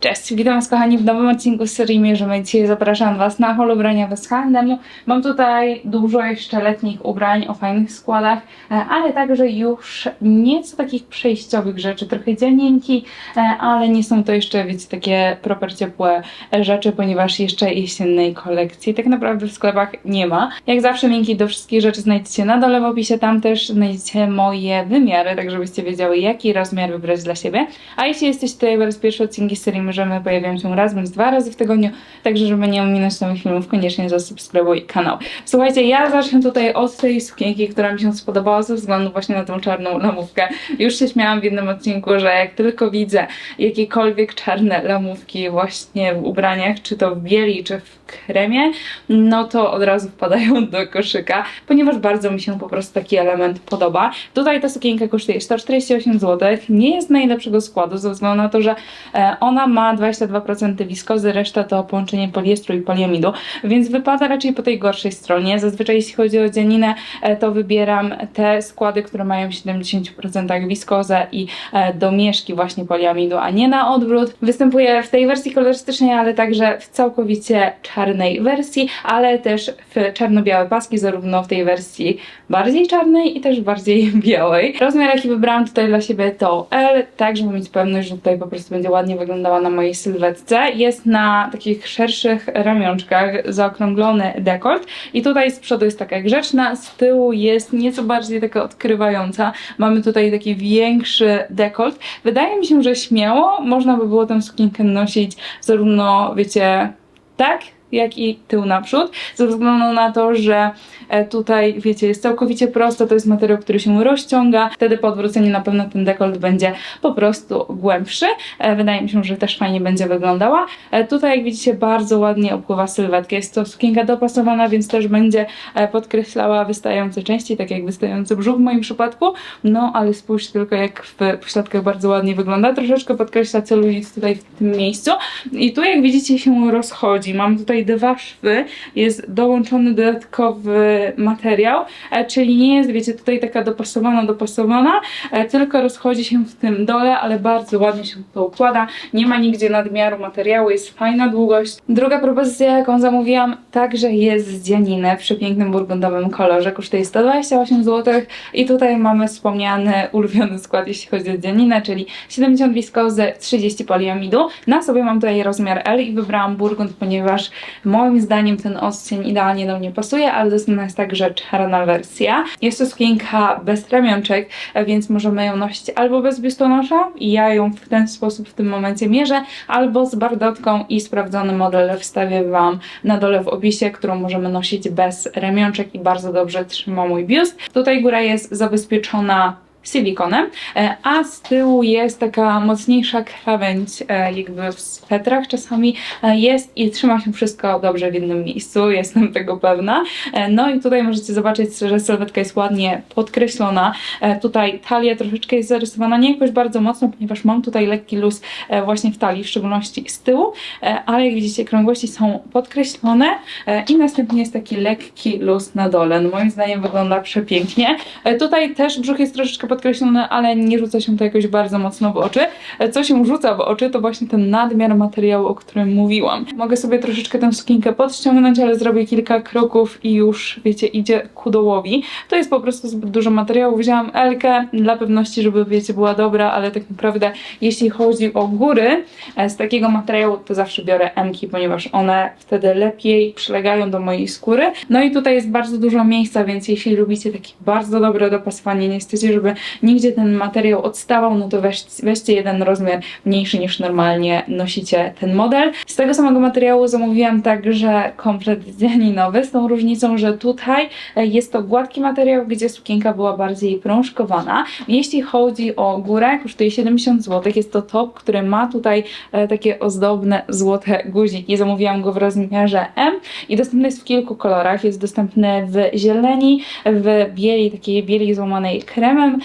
Cześć, witam Was kochani w nowym odcinku z serii Mierzymy. Dzisiaj zapraszam Was na hol ubrania bez. Mam tutaj dużo jeszcze letnich ubrań o fajnych składach, e, ale także już nieco takich przejściowych rzeczy, trochę dzianienki, e, ale nie są to jeszcze, wiecie, takie proper ciepłe rzeczy, ponieważ jeszcze jesiennej kolekcji tak naprawdę w sklepach nie ma. Jak zawsze linki do wszystkich rzeczy znajdziecie na dole w opisie, tam też znajdziecie moje wymiary, tak żebyście wiedziały jaki rozmiar wybrać dla siebie. A jeśli jesteś tutaj po raz pierwszy odcinki serii Możemy pojawiają się raz bądź dwa razy w tygodniu, także żeby nie ominąć nowych filmów, koniecznie zasubskrybuj kanał. Słuchajcie, ja zacznę tutaj od tej sukienki, która mi się spodobała ze względu właśnie na tą czarną lamówkę. Już się śmiałam w jednym odcinku, że jak tylko widzę jakiekolwiek czarne lamówki właśnie w ubraniach, czy to w bieli, czy w kremie, no to od razu wpadają do koszyka, ponieważ bardzo mi się po prostu taki element podoba. Tutaj ta sukienka kosztuje 148 zł, nie jest najlepszego składu, ze względu na to, że e, ona ma 22% wiskozy, reszta to połączenie poliestru i poliamidu, więc wypada raczej po tej gorszej stronie. Zazwyczaj jeśli chodzi o dzianinę, e, to wybieram te składy, które mają w 70% wiskozę i e, domieszki właśnie poliamidu, a nie na odwrót. Występuje w tej wersji kolorystycznej, ale także w całkowicie czarnej wersji, ale też w czarno-białe paski, zarówno w tej wersji bardziej czarnej i też bardziej białej. Rozmiar jaki wybrałam tutaj dla siebie to L, tak żeby mieć pewność, że tutaj po prostu będzie ładnie wyglądała na mojej sylwetce. Jest na takich szerszych ramionczkach zaokrąglony dekolt i tutaj z przodu jest taka grzeczna, z tyłu jest nieco bardziej taka odkrywająca. Mamy tutaj taki większy dekolt. Wydaje mi się, że śmiało można by było tę sukienkę nosić zarówno, wiecie, tak, jak i tył naprzód, ze względu na to, że e, tutaj, wiecie, jest całkowicie prosto, to jest materiał, który się rozciąga, wtedy po odwróceniu na pewno ten dekolt będzie po prostu głębszy. E, Wydaje mi się, że też fajnie będzie wyglądała. E, Tutaj, jak widzicie, bardzo ładnie opływa sylwetkę. Jest to sukienka dopasowana, więc też będzie podkreślała wystające części, tak jak wystający brzuch w moim przypadku. No, ale spójrzcie tylko, jak w pośladkach bardzo ładnie wygląda. Troszeczkę podkreśla celulit tutaj w tym miejscu. I tu, jak widzicie, się rozchodzi. Mam tutaj dwa szwy, jest dołączony dodatkowy materiał, e, czyli nie jest, wiecie, tutaj taka dopasowana, dopasowana, e, tylko rozchodzi się w tym dole, ale bardzo ładnie się to układa. Nie ma nigdzie nadmiaru materiału, jest fajna długość. Druga propozycja, jaką zamówiłam, także jest z dzianiny w przepięknym burgundowym kolorze. Kosztuje 128 zł i tutaj mamy wspomniany ulubiony skład, jeśli chodzi o dzianinę, czyli 70 wiskozy, 30 poliamidu. Na sobie mam tutaj rozmiar L i wybrałam burgund, ponieważ moim zdaniem ten odcień idealnie do mnie pasuje, ale dostępna jest także czarna wersja. Jest to sukienka bez ramionczek, więc możemy ją nosić albo bez biustonosza i ja ją w ten sposób w tym momencie mierzę, albo z bardotką i sprawdzony model wstawię Wam na dole w opisie, którą możemy nosić bez ramionczek i bardzo dobrze trzyma mój biust. Tutaj góra jest zabezpieczona silikonem, e, a z tyłu jest taka mocniejsza krawędź, e, jakby w swetrach czasami e, jest i trzyma się wszystko dobrze w jednym miejscu, jestem tego pewna. No i tutaj możecie zobaczyć, że sylwetka jest ładnie podkreślona. Tutaj talia troszeczkę jest zarysowana, nie jakoś bardzo mocno, ponieważ mam tutaj lekki luz właśnie w talii, w szczególności z tyłu, ale jak widzicie krągłości są podkreślone i następnie jest taki lekki luz na dole. No moim zdaniem wygląda przepięknie. Tutaj też brzuch jest troszeczkę podkreślony, ale nie rzuca się to jakoś bardzo mocno w oczy. Co się rzuca w oczy, to właśnie ten nadmiar materiału, o którym mówiłam. Mogę sobie troszeczkę tę sukienkę podściągnąć, ale zrobię kilka kroków i już, wiecie, idzie ku dołowi. To jest po prostu zbyt dużo materiału. Wzięłam Elkę dla pewności, żeby, wiecie, była dobra, ale tak naprawdę jeśli chodzi o góry e, z takiego materiału, to zawsze biorę Mki, ponieważ one wtedy lepiej przylegają do mojej skóry. No i tutaj jest bardzo dużo miejsca, więc jeśli lubicie takie bardzo dobre dopasowanie, nie chcecie, żeby nigdzie ten materiał odstawał, no to weź, weźcie jeden rozmiar mniejszy niż normalnie nosicie ten model. Z tego samego materiału zamówiłam także komplet dzianinowy, z tą różnicą, że tutaj e, jest to gładki materiał, gdzie sukienka była bardziej prążkowana. Jeśli chodzi o górę, kosztuje 70 zł. Jest to top, który ma tutaj e, takie ozdobne złote guziki. Zamówiłam go w rozmiarze M i dostępny jest w kilku kolorach. Jest dostępny w zieleni, w bieli, takiej bieli złamanej kremem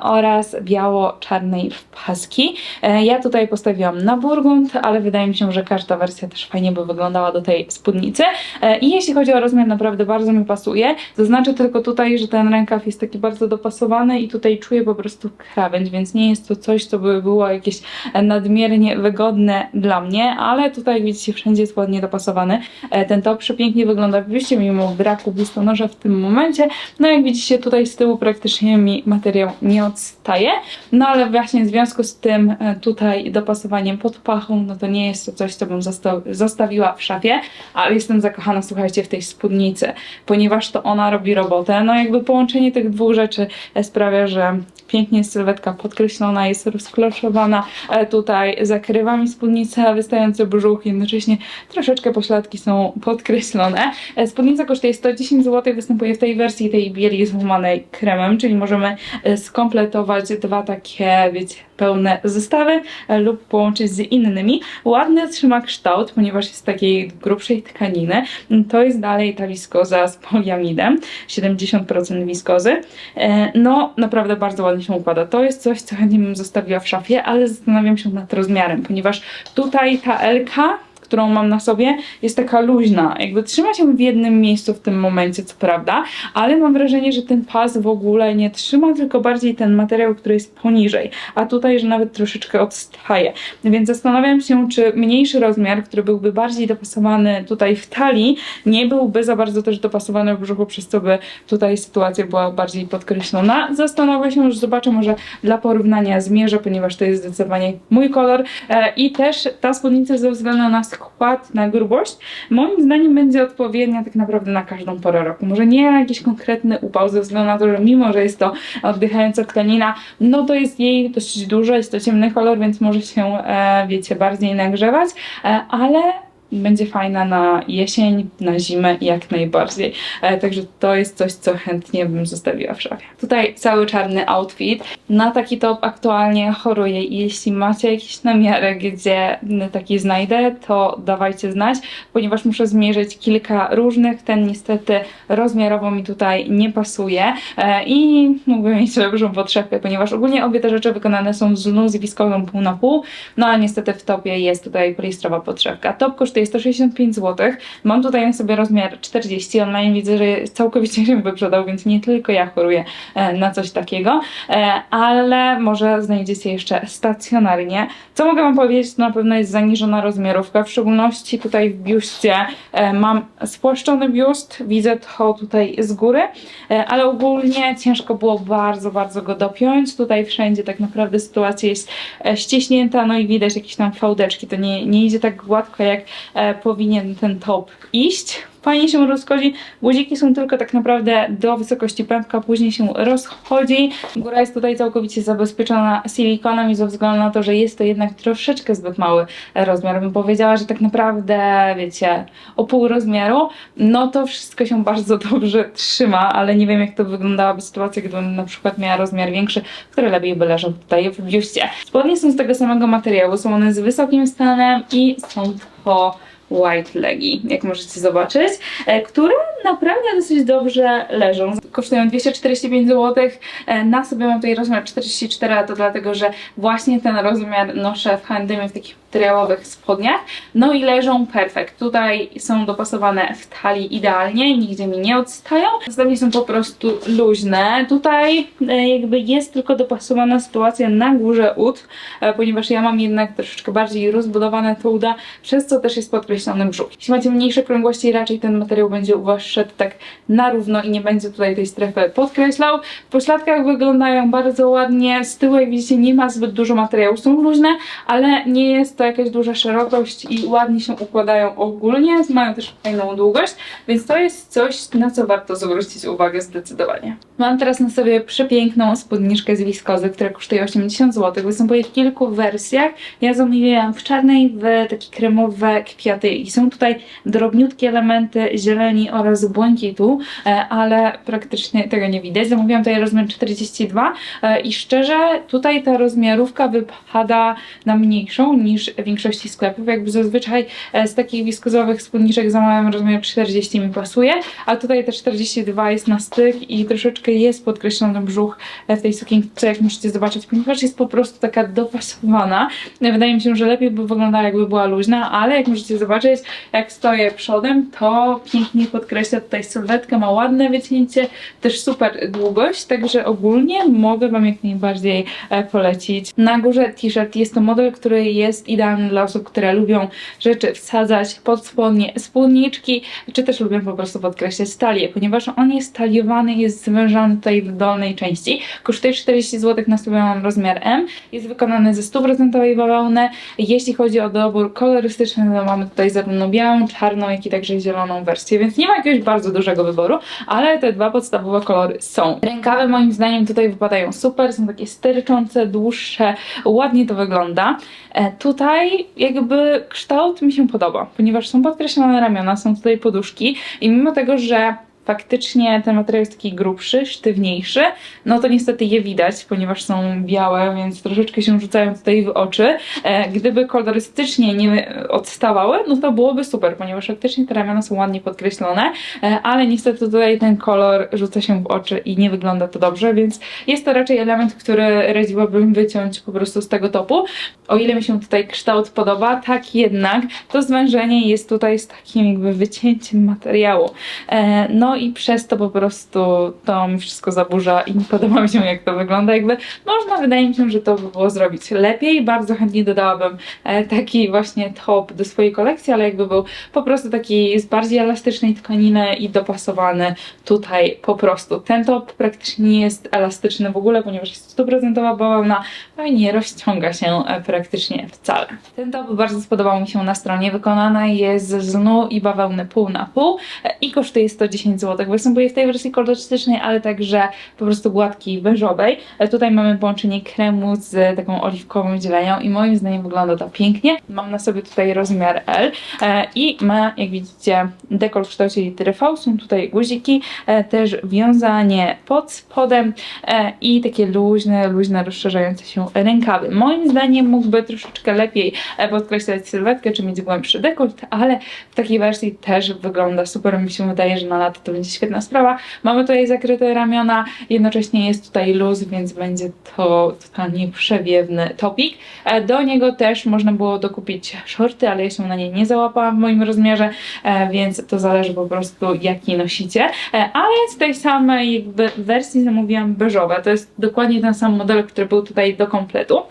oraz biało-czarnej paski. E, ja tutaj postawiłam na burgund, ale wydaje mi się, że każda wersja też fajnie by wyglądała do tej spódnicy. E, I jeśli chodzi o rozmiar, naprawdę bardzo mi pasuje. Zaznaczę tylko tutaj, że ten rękaw jest taki bardzo dopasowany i tutaj czuję po prostu krawędź, więc nie jest to coś, co by było jakieś e, nadmiernie wygodne dla mnie, ale tutaj widzicie, wszędzie jest ładnie dopasowany. E, Ten top przepięknie wygląda biuście, mimo braku biustonosza w tym momencie. No jak widzicie, tutaj z tyłu praktycznie mi materiał nie odstaje. No ale właśnie w związku z tym e, tutaj dopasowaniem pod pachą, no to nie jest to coś, co bym zosta- zostawiła w szafie, ale jestem zakochana, słuchajcie, w tej spódnicy, ponieważ to ona robi robotę. No jakby połączenie tych dwóch rzeczy e, sprawia, że pięknie jest sylwetka podkreślona, jest rozkloszowana, tutaj zakrywa mi wystający brzuch, jednocześnie troszeczkę pośladki są podkreślone. E, Spódnica kosztuje 110 zł, występuje w tej wersji tej bieli złumanej kremem, czyli możemy e, skompletować dwa takie, wiecie, pełne zestawy e, lub połączyć z innymi. Ładny trzyma kształt, ponieważ jest takiej grubszej tkaniny. To jest dalej ta wiskoza z poliamidem, 70% wiskozy. E, No, naprawdę bardzo ładnie się układa. To jest coś, co chętnie bym zostawiła w szafie, ale zastanawiam się nad rozmiarem, ponieważ tutaj ta Elka którą mam na sobie, jest taka luźna. Jakby trzyma się w jednym miejscu w tym momencie, co prawda, ale mam wrażenie, że ten pas w ogóle nie trzyma, tylko bardziej ten materiał, który jest poniżej. A tutaj, że nawet troszeczkę odstaje. Więc zastanawiam się, czy mniejszy rozmiar, który byłby bardziej dopasowany tutaj w talii, nie byłby za bardzo też dopasowany w brzuchu, przez co by tutaj sytuacja była bardziej podkreślona. Zastanowię się, już zobaczę, może dla porównania zmierzę, ponieważ to jest zdecydowanie mój kolor. E, I też ta spódnica ze względu na skład, na grubość, moim zdaniem będzie odpowiednia tak naprawdę na każdą porę roku. Może nie jakiś konkretny upał, ze względu na to, że mimo, że jest to oddychająca tkanina, no to jest jej dosyć dużo, jest to ciemny kolor, więc może się, e, wiecie, bardziej nagrzewać, e, ale będzie fajna na jesień, na zimę jak najbardziej. E, także to jest coś, co chętnie bym zostawiła w szafie. Tutaj cały czarny outfit. Na taki top aktualnie choruję i jeśli macie jakieś namiary, gdzie taki znajdę, to dawajcie znać, ponieważ muszę zmierzyć kilka różnych. Ten niestety rozmiarowo mi tutaj nie pasuje e, i mógłbym mieć lepszą podszewkę, ponieważ ogólnie obie te rzeczy wykonane są z lnu z wiskozą pół na pół, no a niestety w topie jest tutaj poliestrowa podszewka. Top kosztuje 165 zł. Mam tutaj na sobie rozmiar 40. Online widzę, że całkowicie się wyprzedał, więc nie tylko ja choruję e, na coś takiego, e, ale może znajdziecie jeszcze stacjonarnie. Co mogę Wam powiedzieć, to na pewno jest zaniżona rozmiarówka, w szczególności tutaj w biuście e, mam spłaszczony biust, widzę to tutaj z góry, ale ogólnie ciężko było bardzo, bardzo go dopiąć. Tutaj wszędzie tak naprawdę sytuacja jest ściśnięta, no i widać jakieś tam fałdeczki, to nie, nie idzie tak gładko jak powinien ten top iść. Fajnie się rozchodzi. Guziki są tylko tak naprawdę do wysokości pępka, później się rozchodzi. Góra jest tutaj całkowicie zabezpieczona silikonem i ze względu na to, że jest to jednak troszeczkę zbyt mały rozmiar, bym powiedziała, że tak naprawdę, wiecie, o pół rozmiaru, no to wszystko się bardzo dobrze trzyma, ale nie wiem jak to wyglądałaby sytuacja, gdybym na przykład miała rozmiar większy, który lepiej by leżał tutaj w biuście. Spodnie są z tego samego materiału, są one z wysokim stanem i są to white legi, jak możecie zobaczyć, e, które naprawdę dosyć dobrze leżą. Kosztują 245 zł. E, Na sobie mam tutaj rozmiar 44, a to dlatego, że właśnie ten rozmiar noszę w handymie w takich materiałowych spodniach. No i leżą perfekt. Tutaj są dopasowane w talii idealnie, nigdzie mi nie odstają. Następnie są po prostu luźne. Tutaj e, jakby jest tylko dopasowana sytuacja na górze ud, ponieważ ja mam jednak troszeczkę bardziej rozbudowane te uda, przez co też jest Jeśli macie mniejsze krągłości, raczej ten materiał będzie u Was szedł tak na równo i nie będzie tutaj tej strefy podkreślał. W pośladkach wyglądają bardzo ładnie. Z tyłu, jak widzicie, nie ma zbyt dużo materiału. Są luźne, ale nie jest to jakaś duża szerokość i ładnie się układają ogólnie. Mają też fajną długość, więc to jest coś, na co warto zwrócić uwagę zdecydowanie. Mam teraz na sobie przepiękną spódniczkę z wiskozy, która kosztuje 80 zł. Występuje w kilku wersjach. Ja zamówiłam w czarnej, w takie kremowe kwiaty i są tutaj drobniutkie elementy zieleni oraz błękitu, e, ale praktycznie tego nie widać. Zamówiłam tutaj rozmiar 42 e, i szczerze tutaj ta rozmiarówka wypada na mniejszą niż w większości sklepów. Jakby zazwyczaj e, z takich wiskozowych spódniczek zamawiam rozmiar 40 mi pasuje, a tutaj te 42 jest na styk i troszeczkę jest podkreślony brzuch w tej sukience, jak możecie zobaczyć, ponieważ jest po prostu taka dopasowana. Wydaje mi się, że lepiej by wyglądała jakby była luźna, ale jak możecie zobaczyć, jak stoję przodem, to pięknie podkreśla tutaj sylwetkę, ma ładne wycięcie, też super długość, także ogólnie mogę Wam jak najbardziej e, polecić. Na górze t-shirt jest to model, który jest idealny dla osób, które lubią rzeczy wsadzać pod spodnie, spódniczki, czy też lubią po prostu podkreślać talię, ponieważ on jest taliowany, jest zwężany tutaj w dolnej części. Kosztuje 40 zł, na sobie mam rozmiar M. Jest wykonany ze 100% bawełny. Jeśli chodzi o dobór kolorystyczny, to mamy tutaj zarówno białą, czarną, jak i także zieloną wersję, więc nie ma jakiegoś bardzo dużego wyboru, ale te dwa podstawowe kolory są. Rękawy moim zdaniem tutaj wypadają super, są takie sterczące, dłuższe, ładnie to wygląda. E, tutaj jakby kształt mi się podoba, ponieważ są podkreślone ramiona, są tutaj poduszki i mimo tego, że faktycznie ten materiał jest taki grubszy, sztywniejszy, no to niestety je widać, ponieważ są białe, więc troszeczkę się rzucają tutaj w oczy. E, gdyby kolorystycznie nie odstawały, no to byłoby super, ponieważ faktycznie te ramiona są ładnie podkreślone, e, ale niestety tutaj ten kolor rzuca się w oczy i nie wygląda to dobrze, więc jest to raczej element, który radziłabym wyciąć po prostu z tego topu. O ile mi się tutaj kształt podoba, tak jednak to zwężenie jest tutaj z takim jakby wycięciem materiału. E, i przez to po prostu to mi wszystko zaburza i nie podoba mi się jak to wygląda. Jakby można, wydaje mi się, że to by było zrobić lepiej. Bardzo chętnie dodałabym e, taki właśnie top do swojej kolekcji, ale jakby był po prostu taki z bardziej elastycznej tkaniny i dopasowany tutaj po prostu. Ten top praktycznie nie jest elastyczny w ogóle, ponieważ jest 100% bawełna, no i nie rozciąga się e, praktycznie wcale. Ten top bardzo spodobał mi się na stronie. Wykonana jest z lnu i bawełny pół na pół e, i kosztuje 110 zł. Występuje w tej wersji kolorystycznej, ale także po prostu gładkiej, beżowej. Tutaj mamy połączenie kremu z taką oliwkową zielenią i moim zdaniem wygląda to pięknie. Mam na sobie tutaj rozmiar L e, i ma, jak widzicie, dekolt w kształcie litery V. Są tutaj guziki, e, też wiązanie pod spodem e, i takie luźne, luźne, rozszerzające się rękawy. Moim zdaniem mógłby troszeczkę lepiej podkreślać sylwetkę, czy mieć głębszy dekolt, ale w takiej wersji też wygląda super. Mi się wydaje, że na lato to będzie świetna sprawa. Mamy tutaj zakryte ramiona, jednocześnie jest tutaj luz, więc będzie to totalnie przewiewny topik. E, Do niego też można było dokupić shorty, ale ja się na nie nie załapałam w moim rozmiarze, e, więc to zależy po prostu jaki nosicie. Ale z tej samej wersji zamówiłam beżowe. To jest dokładnie ten sam model, który był tutaj do kompletu.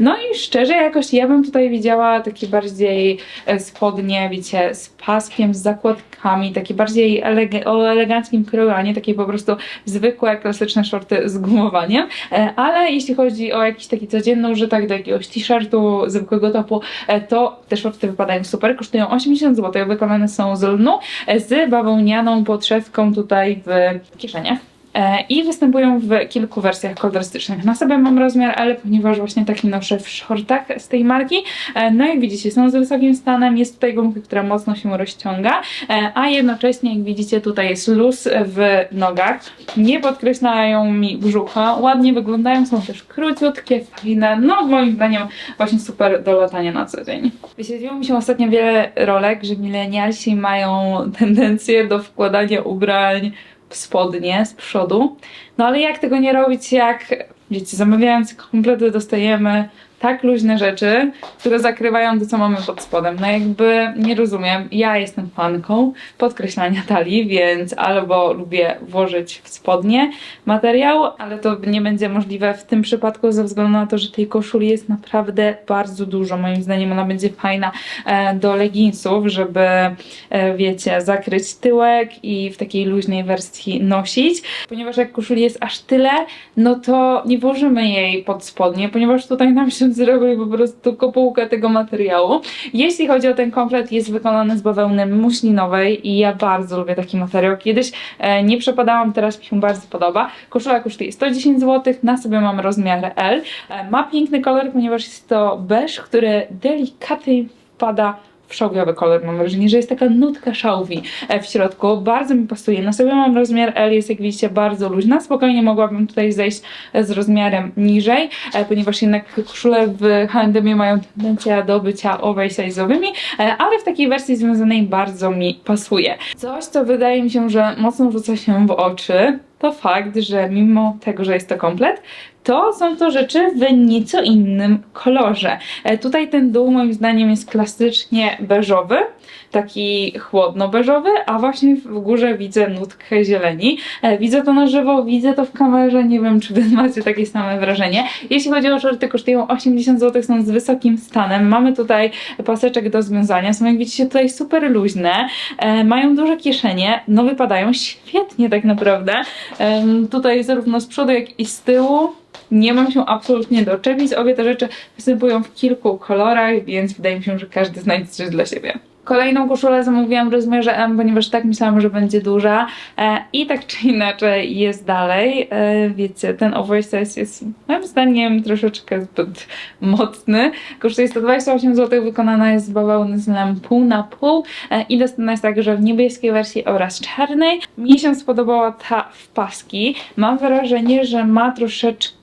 No i szczerze jakoś ja bym tutaj widziała takie bardziej e, spodnie, wiecie, z paskiem, z zakładkami, takie bardziej elege- eleganckim kroju, a nie takie po prostu zwykłe, klasyczne shorty z gumowaniem. E, Ale jeśli chodzi o jakiś taki codzienny użytek do jakiegoś t-shirtu, zwykłego topu, e, to te shorty wypadają super. Kosztują 80 zł, wykonane są z lnu, e, z bawełnianą podszewką tutaj w kieszeniach. E, I występują w kilku wersjach kolorystycznych. Na sobie mam rozmiar L, ponieważ właśnie taki noszę w shortach z tej marki. E, No jak widzicie, są z wysokim stanem, jest tutaj gumka, która mocno się rozciąga, e, a jednocześnie jak widzicie tutaj jest luz w nogach. Nie podkreślają mi brzucha, ładnie wyglądają, są też króciutkie, fajne, no moim zdaniem właśnie super do latania na co dzień. Wyświetliło mi się ostatnio wiele rolek, że milenialsi mają tendencję do wkładania ubrań spodnie z przodu. No ale jak tego nie robić, jak wiecie, zamawiając komplety dostajemy tak luźne rzeczy, które zakrywają to, co mamy pod spodem. No jakby nie rozumiem. Ja jestem fanką podkreślania talii, więc albo lubię włożyć w spodnie materiał, ale to nie będzie możliwe w tym przypadku ze względu na to, że tej koszuli jest naprawdę bardzo dużo. Moim zdaniem ona będzie fajna e, do leginsów, żeby e, wiecie, zakryć tyłek i w takiej luźnej wersji nosić, ponieważ jak koszuli jest aż tyle, no to nie włożymy jej pod spodnie, ponieważ tutaj nam się zrobi po prostu kopułka tego materiału. Jeśli chodzi o ten komplet, jest wykonany z bawełny muślinowej i ja bardzo lubię taki materiał. Kiedyś e, nie przepadałam, teraz mi się bardzo podoba. Koszula kosztuje 110 zł, na sobie mam rozmiar L. E, ma piękny kolor, ponieważ jest to beż, który delikatnie wpada szałwiowy kolor, mam wrażenie, że jest taka nutka szałwi e, w środku. Bardzo mi pasuje. Na sobie mam rozmiar L, jest jak widzicie bardzo luźna. Spokojnie mogłabym tutaj zejść e, z rozmiarem niżej, e, ponieważ jednak koszule w H&M mają tendencję do bycia oversize'owymi, ale w takiej wersji związanej bardzo mi pasuje. Coś, co wydaje mi się, że mocno rzuca się w oczy, to fakt, że mimo tego, że jest to komplet, to są to rzeczy w nieco innym kolorze. E, Tutaj ten dół moim zdaniem jest klasycznie beżowy, taki chłodno-beżowy, a właśnie w górze widzę nutkę zieleni. E, Widzę to na żywo, widzę to w kamerze, nie wiem czy wy macie takie same wrażenie. Jeśli chodzi o shorty, kosztują 80 zł, są z wysokim stanem. Mamy tutaj paseczek do związania, są jak widzicie tutaj super luźne, e, mają duże kieszenie, no wypadają świetnie tak naprawdę. Tutaj zarówno z przodu jak i z tyłu nie mam się absolutnie do czepić. Obie te rzeczy występują w kilku kolorach, więc wydaje mi się, że każdy znajdzie coś dla siebie. Kolejną koszulę zamówiłam w rozmiarze M, ponieważ tak myślałam, że będzie duża e, i tak czy inaczej jest dalej. E, wiecie, ten oversize jest moim zdaniem troszeczkę zbyt mocny. Kosztuje 128 zł, wykonana jest z bawełny z lem pół na pół e, i dostępna jest także w niebieskiej wersji oraz czarnej. Mi się spodobała ta w paski. Mam wrażenie, że ma troszeczkę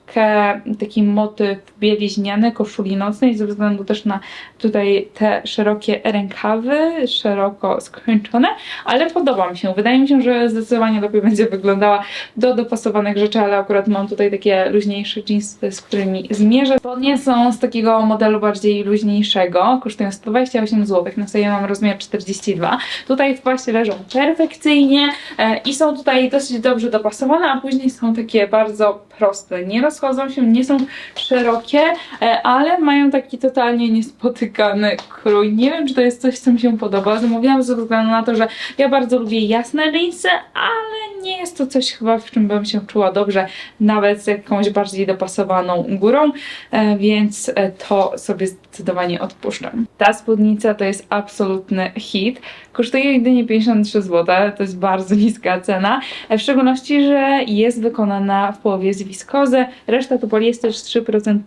taki motyw bieliźniany koszuli nocnej ze względu też na tutaj te szerokie rękawy, szeroko skończone, ale podoba mi się. Wydaje mi się, że zdecydowanie lepiej będzie wyglądała do dopasowanych rzeczy, ale akurat mam tutaj takie luźniejsze jeansy, z którymi zmierzę. Spodnie są z takiego modelu bardziej luźniejszego, kosztują 128 zł, na sobie mam rozmiar 42. Tutaj w paście leżą perfekcyjnie e, i są tutaj dosyć dobrze dopasowane, a później są takie bardzo proste. Nie rozchodzą się, nie są szerokie, e, ale mają taki totalnie niespotykany krój. Nie wiem, czy to jest coś, co mi się podoba. Zamówiłam ze względu na to, że ja bardzo lubię jasne jeansy, ale nie jest to coś chyba, w czym bym się czuła dobrze, nawet z jakąś bardziej dopasowaną górą, e, więc e, to sobie zdecydowanie odpuszczam. Ta spódnica to jest absolutny hit. Kosztuje jedynie 53 zł, to jest bardzo niska cena, e, w szczególności, że jest wykonana w połowie z wiskozy, reszta to poliester z 3%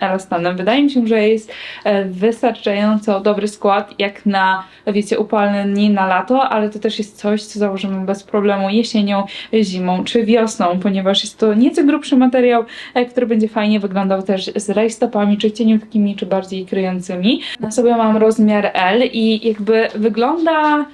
elastanem. Wydaje mi się, że jest e, wystarczająco dobry skład jak na, wiecie, upalne dni na lato, ale to też jest coś, co założymy bez problemu jesienią, zimą czy wiosną, ponieważ jest to nieco grubszy materiał, e, który będzie fajnie wyglądał też z rajstopami, czy cieniutkimi, czy bardziej kryjącymi. Na sobie mam rozmiar L i jakby wygląda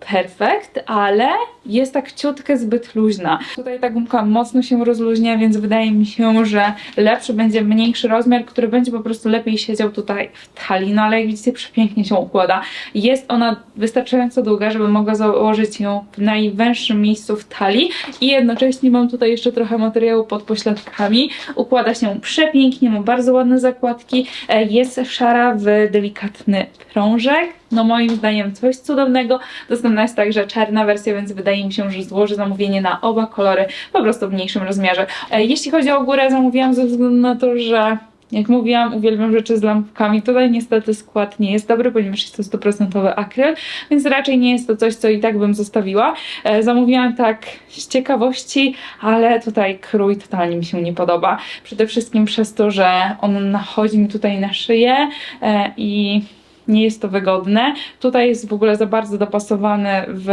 perfekt, ale jest tak ciutkę zbyt luźna. Tutaj ta gumka mocno się rozluźnia, więc wydaje mi się, że lepszy będzie mniejszy rozmiar, który będzie po prostu lepiej siedział tutaj w talii. No ale jak widzicie, przepięknie się układa. Jest ona wystarczająco długa, żeby mogła założyć ją w najwęższym miejscu w talii i jednocześnie mam tutaj jeszcze trochę materiału pod pośladkami. Układa się przepięknie, ma bardzo ładne zakładki, e, jest szara w delikatny prążek. No moim zdaniem coś cudownego. Dostępna jest także czarna wersja, więc wydaje mi się, że złożę zamówienie na oba kolory, po prostu w mniejszym rozmiarze. E, Jeśli chodzi o górę, zamówiłam ze względu na to, że jak mówiłam, uwielbiam rzeczy z lampkami. Tutaj niestety skład nie jest dobry, ponieważ jest to 100% akryl, więc raczej nie jest to coś, co i tak bym zostawiła. E, zamówiłam tak z ciekawości, ale tutaj krój totalnie mi się nie podoba. Przede wszystkim przez to, że on nachodzi mi tutaj na szyję e, i nie jest to wygodne. Tutaj jest w ogóle za bardzo dopasowany w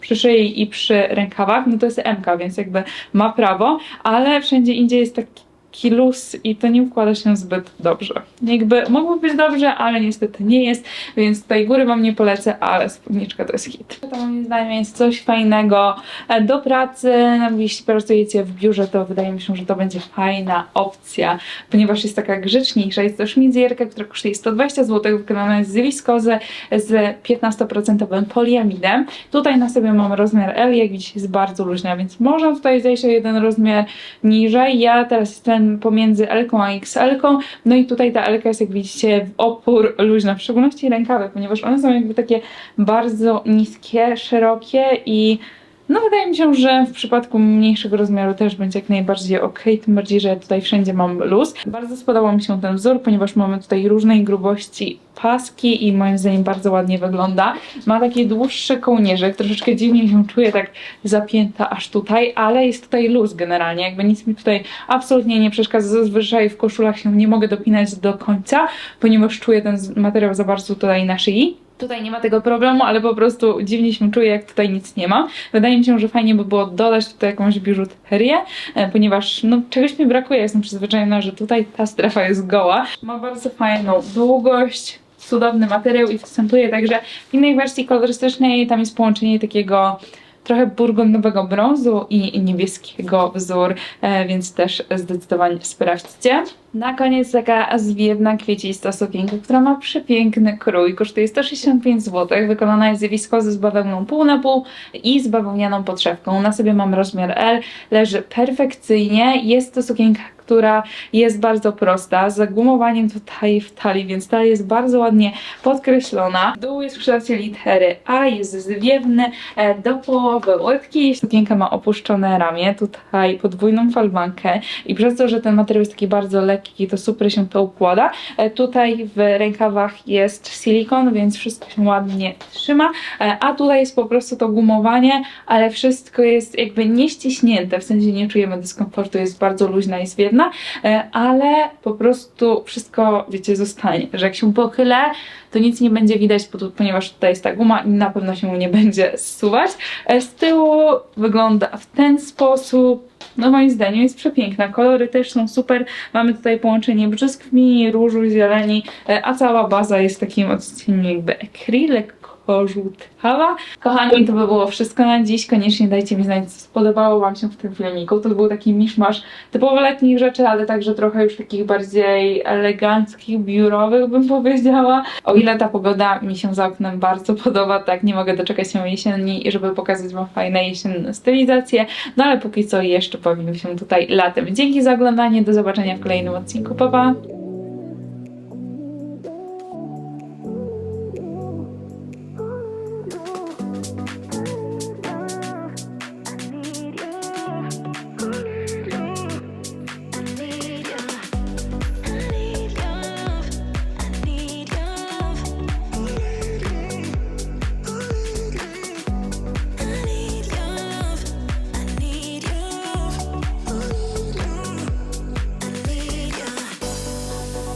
przy szyi i przy rękawach, no to jest MK, więc jakby ma prawo, ale wszędzie indziej jest taki luz i to nie układa się zbyt dobrze. Jakby mogło być dobrze, ale niestety nie jest, więc tutaj góry wam nie polecę, ale spódniczka to jest hit. To moim zdaniem jest coś fajnego e, do pracy, no, jeśli pracujecie w biurze, to wydaje mi się, że to będzie fajna opcja, ponieważ jest taka grzeczniejsza. Jest to szmizjerka, która kosztuje 120 zł, wykonana jest z wiskozy z 15% poliamidem. Tutaj na sobie mam rozmiar L, jak widzicie jest bardzo luźna, więc można tutaj zejść o jeden rozmiar niżej. Ja teraz jestem pomiędzy L a XL, no i tutaj ta L jest jak widzicie w opór luźna, w szczególności rękawy, ponieważ one są jakby takie bardzo niskie, szerokie i No wydaje mi się, że w przypadku mniejszego rozmiaru też będzie jak najbardziej ok, tym bardziej, że ja tutaj wszędzie mam luz. Bardzo spodobał mi się ten wzór, ponieważ mamy tutaj różnej grubości paski i moim zdaniem bardzo ładnie wygląda. Ma taki dłuższy kołnierzyk, troszeczkę dziwnie się czuję tak zapięta aż tutaj, ale jest tutaj luz generalnie, jakby nic mi tutaj absolutnie nie przeszkadza. Zazwyczaj w koszulach się nie mogę dopinać do końca, ponieważ czuję ten materiał za bardzo tutaj na szyi. Tutaj nie ma tego problemu, ale po prostu dziwnie się czuję, jak tutaj nic nie ma. Wydaje mi się, że fajnie by było dodać tutaj jakąś biżuterię, e, ponieważ no, czegoś mi brakuje. Jestem przyzwyczajona, że tutaj ta strefa jest goła. Ma bardzo fajną długość, cudowny materiał i występuje także w innej wersji kolorystycznej. Tam jest połączenie takiego trochę burgundowego brązu i niebieskiego wzór, e, więc też zdecydowanie sprawdźcie. Na koniec taka zwiewna kwiecista sukienka, która ma przepiękny krój. Kosztuje 165 zł. Wykonana jest z wiskozy z bawełną pół na pół i z bawełnianą podszewką. Na sobie mam rozmiar L. Leży perfekcyjnie. Jest to sukienka, która jest bardzo prosta, z zagumowaniem tutaj w talii, więc talia jest bardzo ładnie podkreślona. Dół jest w kształcie litery A, jest zwiewny e, do połowy łydki. Sukienka ma opuszczone ramię, tutaj podwójną falbankę i przez to, że ten materiał jest taki bardzo lekki, to super się to układa. E, Tutaj w rękawach jest silikon, więc wszystko się ładnie trzyma, e, a tutaj jest po prostu to gumowanie, ale wszystko jest jakby nieściśnięte, w sensie nie czujemy dyskomfortu, jest bardzo luźna i zwiewna, e, ale po prostu wszystko, wiecie, zostanie, że jak się pochylę, to nic nie będzie widać, po- ponieważ tutaj jest ta guma i na pewno się nie będzie zsuwać. E, Z tyłu wygląda w ten sposób. No moim zdaniem jest przepiękna. Kolory też są super. Mamy tutaj połączenie brzoskwini, różu, zieleni, e, a cała baza jest takim odcieniem jakby ekry, lekko żółtawa. Kochani, to by było wszystko na dziś. Koniecznie dajcie mi znać, co spodobało Wam się w tym filmiku. To był taki miszmasz typowo letnich rzeczy, ale także trochę już takich bardziej eleganckich, biurowych bym powiedziała. O ile ta pogoda mi się za oknem bardzo podoba, tak nie mogę doczekać się jesieni, żeby pokazać Wam fajne jesienne stylizacje. No ale póki co jeszcze bawimy się tutaj latem. Dzięki za oglądanie, do zobaczenia w kolejnym odcinku. Pa, pa!